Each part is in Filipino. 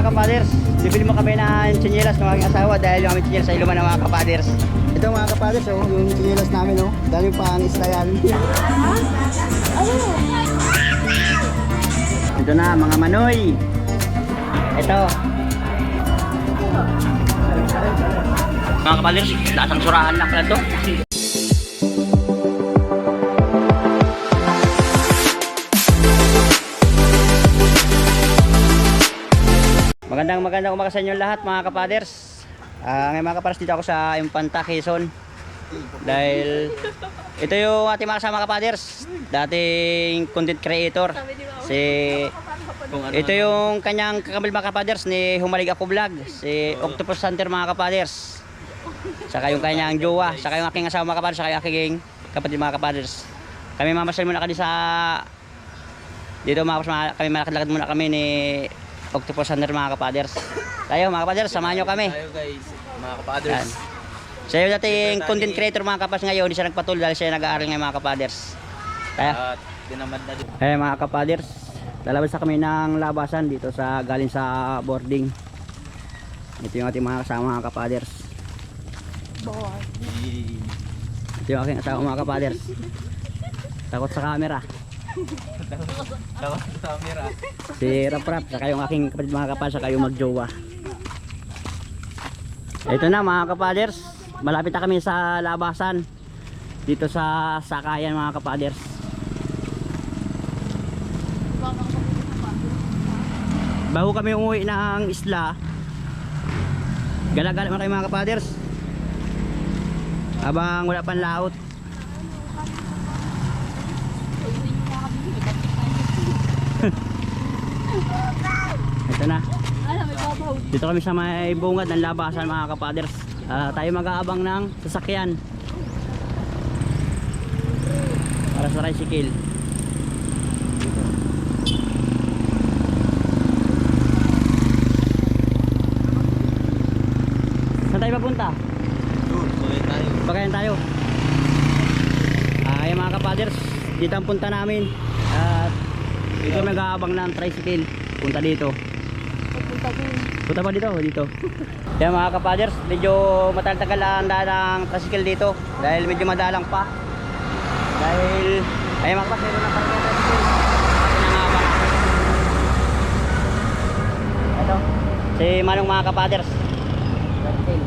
mga kapaders, bibili mo kami ng chinelas ng aking asawa dahil yung aming chinelas sa iluman ng mga kapaders. Ito mga kapaders, oh, yung chinelas namin, oh. Dahil yung pang isla yan. Ito na, mga manoy. Ito. Mga kapaders, lasang surahan lang pala to. Magandang magandang umaga sa inyo lahat mga kapaders. Ah, ngayon mga kapaders dito ako sa Impanta, Quezon. Dahil ito yung ating mga kasama kapaders. Dating content creator. Si ito yung kanyang kakamil mga kapaders ni Humalig Ako Vlog. Si Octopus Hunter mga kapaders. Saka yung kanyang jowa. Saka yung aking asawa mga kapaders. Saka yung aking kapatid mga kapaders. Kami mamasyal muna kami sa dito mga kapaders. Kami malakad-lakad muna kami ni Octopus Hunter mga kapaders. Tayo mga kapaders, samahan nyo kami. Tayo guys, mga kapaders. Yan. Siya yung dating content creator mga kapas ngayon, hindi siya nagpatuloy dahil siya nag-aaral ngayon mga kapaders. Kaya, din. eh mga kapaders, lalabas na kami ng labasan dito sa galing sa boarding. Ito yung ating mga kasama mga kapaders. Ito yung aking asawa mga kapaders. Takot sa camera. Tawa sa camera. Si Rap Rap, saka yung aking kapatid mga kapaders, saka yung magjowa. Ito na mga kapaders, malapit na kami sa labasan. Dito sa Sakayan mga kapaders. Bago kami umuwi ng isla, gala-gala mga kayo mga kapaders. Habang wala pang laot. Ito na. Dito kami sa may bungad ng labasan mga kapaders. Ah, tayo mag-aabang ng sasakyan. Para sa tricycle. Saan tayo papunta? Doon, tuloy tayo. Tayo. Ah, yung mga kapaders, dito ang punta namin. At dito mag-aabang ng tricycle. Punta dito. Punta ba dito? Dito? Kaya mga kapaders, medyo matagal-tagal ang daan ng tricycle dito. Dahil medyo madalang pa. Dahil, ay mga kapaders, meron ng parking. Ito, si Manong mga kapaders. Tricycle.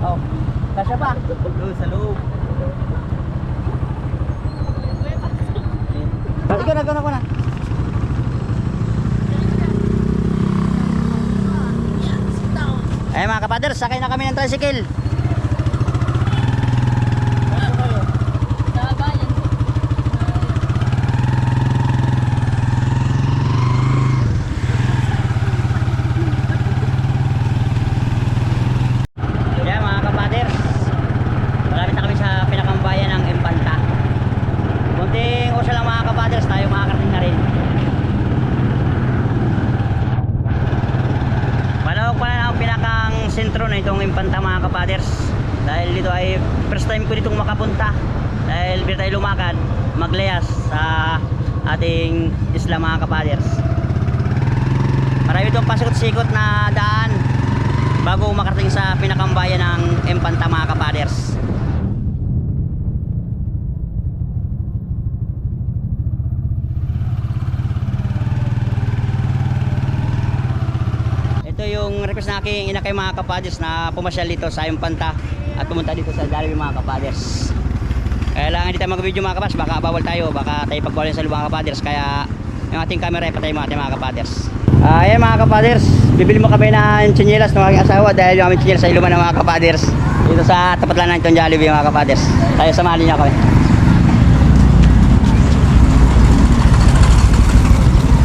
Oh, kasya pa. Doon sa loob. Ikaw na, ikaw na, ikaw na. Kapader, sakay na kami ng tricycle. Kaya mga kapader, malapit na kami sa pinakambayan ng Empanta. Kunting usa lang mga kapaders, tayo makakarating na rin. Malawak pa na ang pinakang sentro na itong Impanta mga kapaders. Dahil dito ay first time ko ditong makapunta. Dahil bira tayo lumakad, maglayas sa ating isla mga kapaders. Marami itong pasikot-sikot na daan bago makarating sa pinakambayan ng Impanta mga kapaders. Ito yung request na aking ina kay mga kapaders na pumasyal dito sa Impanta at pumunta dito sa Jollibee mga kapaders. Kailangan tayo mag-video mga kapaders, baka bawal tayo, baka tayo pagbawalin sa lubang kapaders kaya yung ating camera ay patay mo ating mga kapaders. Ah, ayan mga kapaders, bibili mo kami ng chinelas ng aking asawa dahil yung aming chinelas sa iluman ng mga kapaders. Dito sa tapat lang ng itong Jollibee mga kapaders. Tayo sumali niya kami.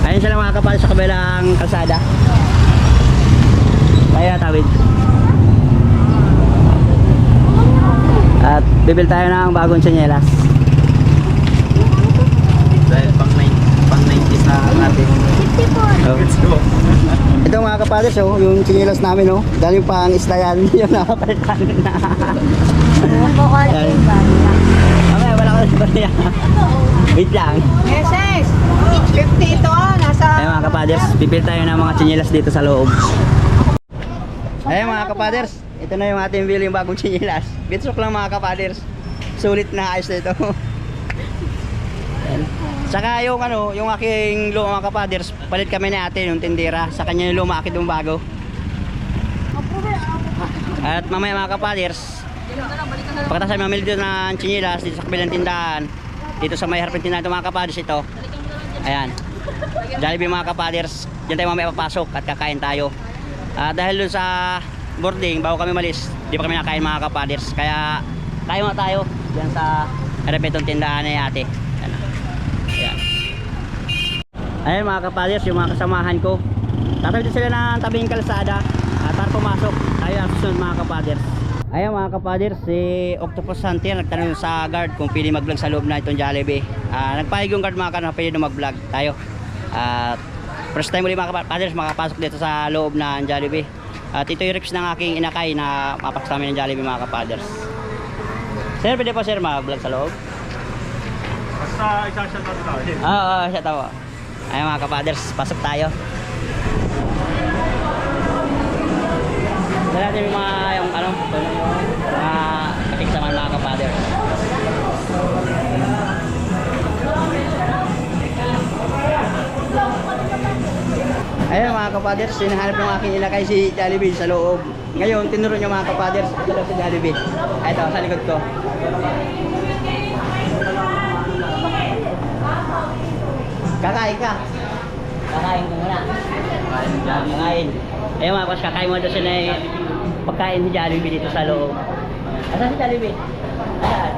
Ayun sila mga kapaders sa kabilang kalsada. Tayo tawid. At bibil tayo ng bagong tsinelas. Dahil pang 90, pang 90 sa atin. Oh. Ito mga kapaders, oh, yung tsinelas namin, oh. Dahil yung pang isla yan, yung nakapalitan na. Mamaya, wala ko na sa bariya. Wait lang. Meses! 50 ito ah, nasa... Ayun mga kapaders, pipil tayo ng mga tsinelas dito sa loob. Ayun mga kapaders, ito na yung ating bili yung bagong tsinelas. Bitsok lang mga kapaders. Sulit na ayos na ito. Saka yung ano, yung aking luma mga kapaders, palit kami ni ate yung tindera. Sa kanya yung luma, akin yung bago. At mamaya mga kapaders, pagkatapos ay mamili dito ng tsinelas dito sa kabilang tindahan, dito sa may harapin tindahan ito mga kapaders ito. Ayan. Jollibee mga kapaders, dyan tayo mamaya papasok at kakain tayo. Ah, dahil dun sa boarding, bago kami malis, di pa kami nakain mga kapaders. Kaya tayo nga tayo dyan sa repetong tindahan ni ate. Ayan. na. Ayan. Ayan mga kapaders, yung mga kasamahan ko. Tatawid sila ng tabing kalsada at para pumasok. Tayo susunod mga kapaders. Ayan mga kapaders, si Octopus Hunter nagtanong sa guard kung pwede mag-vlog sa loob na itong Jollibee. Ah, nagpahig yung guard mga kapaders, pwede na mag-vlog tayo. At first time ulit mga kapaders makapasok dito sa loob ng Jollibee. At ito yung reps ng aking inakay na mapasok sa amin ng Jollibee mga kapaders. Sir, pwede po sir mag-vlog sa loob? Basta isa-shot na tayo. Oo, oo, siya tawa. Ayun mga kapaders, pasok tayo. Dala natin yung mga, yung ano, yung mga Ayun mga kapaders, sinahanap ng aking ilakay si Jollibee sa loob. Ngayon, tinuro niyo mga kapaders, ito si Jollibee. Ito, sa likod ko. Kakain ka. Kakain ka muna. Kakain. Ayun mga kas, kakain mo doon yung pagkain ni Jollibee dito sa loob. Asan si Jollibee? Asan?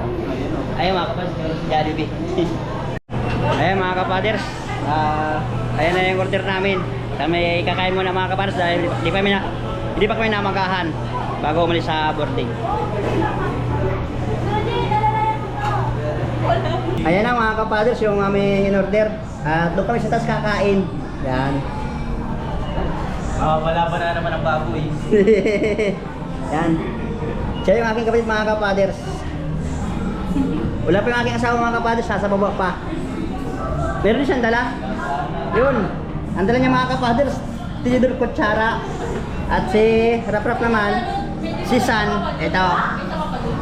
Ayun mga kapas, si Jollibee. ayun mga kapaders. Ah, ayan na yung order namin. Kami kakain muna mga kapaders dahil di pa kami na, hindi pa kami namagahan bago umalis sa boarding. Ayan na mga kapaders yung aming in-order. At doon kami sa taas kakain. Yan. Ah, wala ba na naman ang baboy? Yan. Siya yung aking kapatid mga kapaders. Wala pa yung aking asawa mga kapaders, nasa baba pa. Meron siyang dala. Yun. Ang dala niya mga kapaders, tinidor kutsara. At si Rap-Rap naman, si San, ito.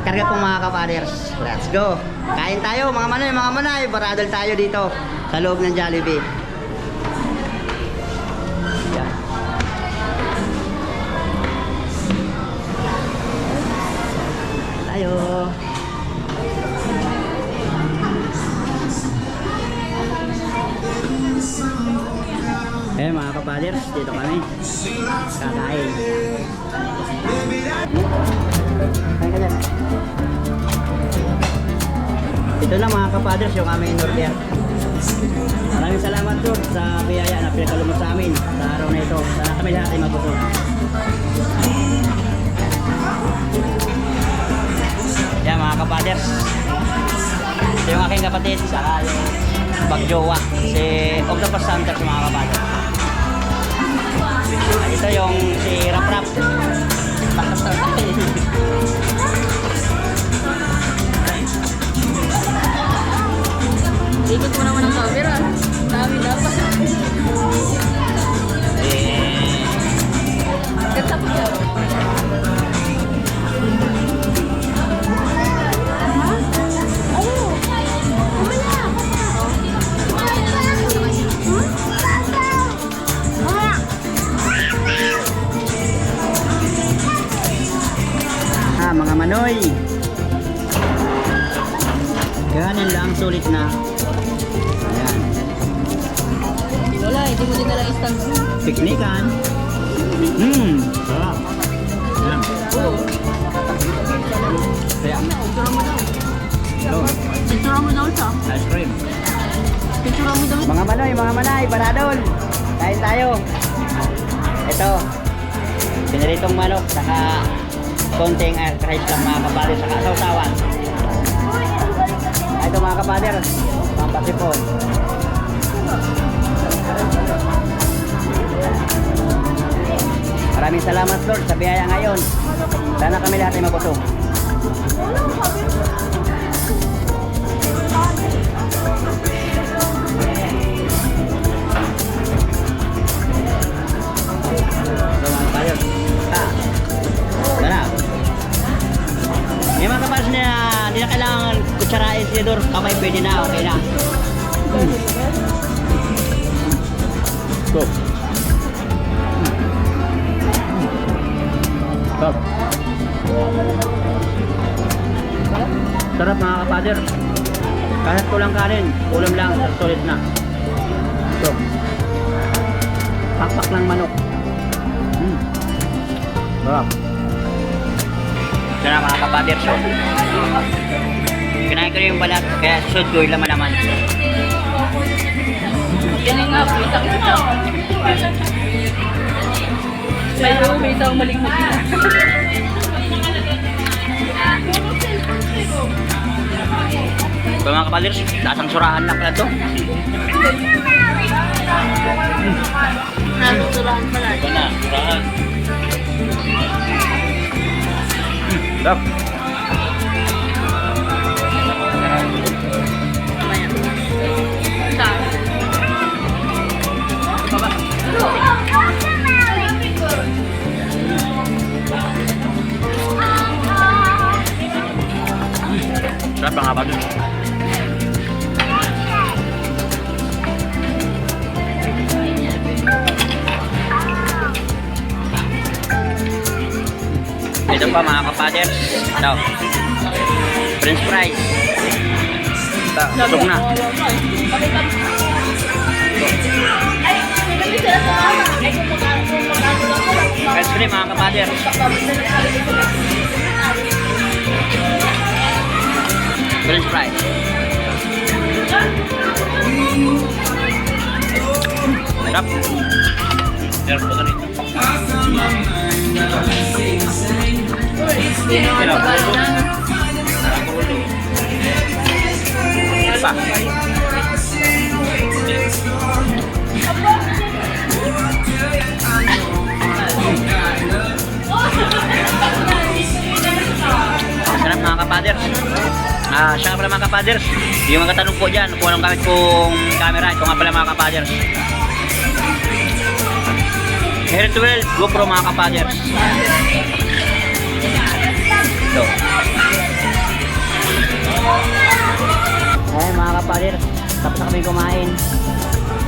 Karga pong mga kapaders. Let's go. Kain tayo mga manay, mga manay. Baradal tayo dito sa loob ng Jollibee. Eh mga kapaders, dito kami. Kakain. Kain. Ito lang mga kapaders yung aming in-order. Maraming salamat Lord sa biyaya na pinagkalumot sa amin sa araw na ito. Sana kami lahat ay mabusog. Yan mga kapaders. Ito yung aking kapatid, yung bagjowa, si Octopus Hunter sa mga kapaders. Ito yung si Rap Rap. Ikot mo naman ang camera. Dami dapat. Eh, Ganda ko Picture mo daw siya. ice cream. Picture mo daw. Mga manoy, mga manay, paradol. Kain tayo. Ito. Piniritong manok, saka konting air kahit lang mga kapader, saka sausawan. Ito mga kapader, mga pasipon. Maraming salamat Lord sa biyaya ngayon. Sana kami lahat ay mabusog. Sarap mga kapader. Kahit kulang kanin, ulam lang, solid na. Ito. Pakpak ng manok. Mm. Sarap. Na mga kapader. So, kinain ko na yung balat, kaya susunod ko yung laman naman. Yan nga, isang ito. Pero may isang maligmot na. Ito mga kapader, lasang surahan lang pala ito. Nasuturahan pala. Ito na, surahan. Sarap. Ito. French fries. Ito, busog na. French fries mga kapader. French fries. Sarap. Sarap po ganito. Hello. Pa. Sarap mga kapaders. Ah, siya nga pala mga kapaders. Yung mga tanong po dyan, kung anong gamit kong camera, ito nga pala mga kapaders. Air 12 GoPro mga kapaders. Ito. Ay mga kapaders, tapos na kami kumain.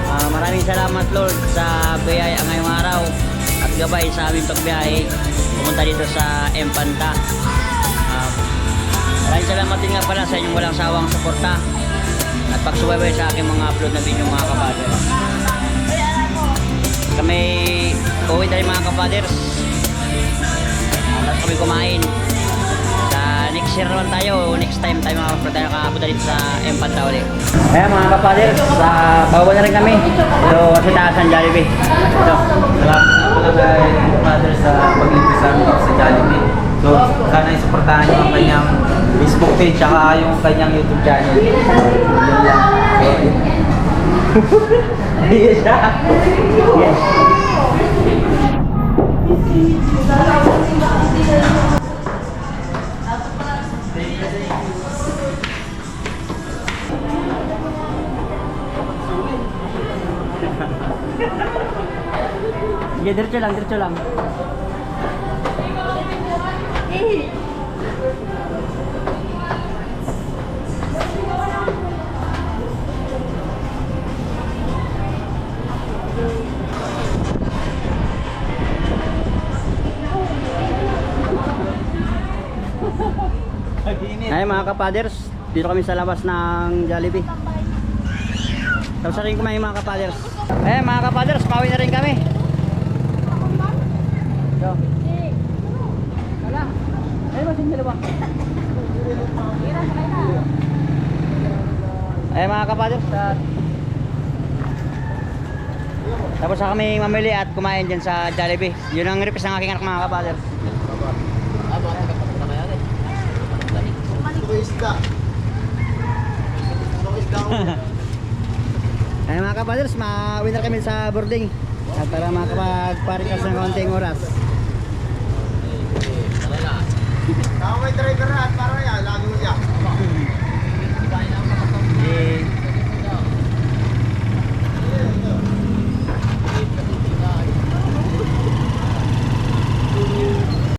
Ah, maraming salamat Lord sa biyaya ngayong araw at gabay sa aming pagbiyahe pumunta dito sa Empanta. Ah, maraming salamat din nga pala sa inyong walang sawang suporta at pagsubaybay sa aking mga upload na video mga kapaders. Kami uwi rin mga kapaders. Ah, Tapos kami kumain. Year naman tayo, next time tayo mga kapaders tayo kakapunta dito sa Empanta ulit. Ayan mga kapaders, sa bawa na rin kami. Ito kasi taasan Jollibee. Ito. Salamat po kay Father sa pag-ibig sa amin sa Jollibee. So, sana isuportahan niyo ang kanyang Facebook page tsaka yung kanyang YouTube channel. Yun lang. So, Yes, siya. Yes. Sige, diretso lang, diretso lang. Ay mga kapaders, dito kami sa labas ng Jollibee. Tapos na rin kumain mga kapaders. Eh mga kapaders, pauwi na rin kami. So. Wala. Ay ba sin dalawa? Eh mga kapaders, uh, tapos na kami mamili at kumain dyan sa Jollibee. Yun ang request ng aking anak mga kapaders. Ay mga kapaders, ma-winner kami sa boarding. At para makapag-parikas ng konting oras. Tama may driver at para yan,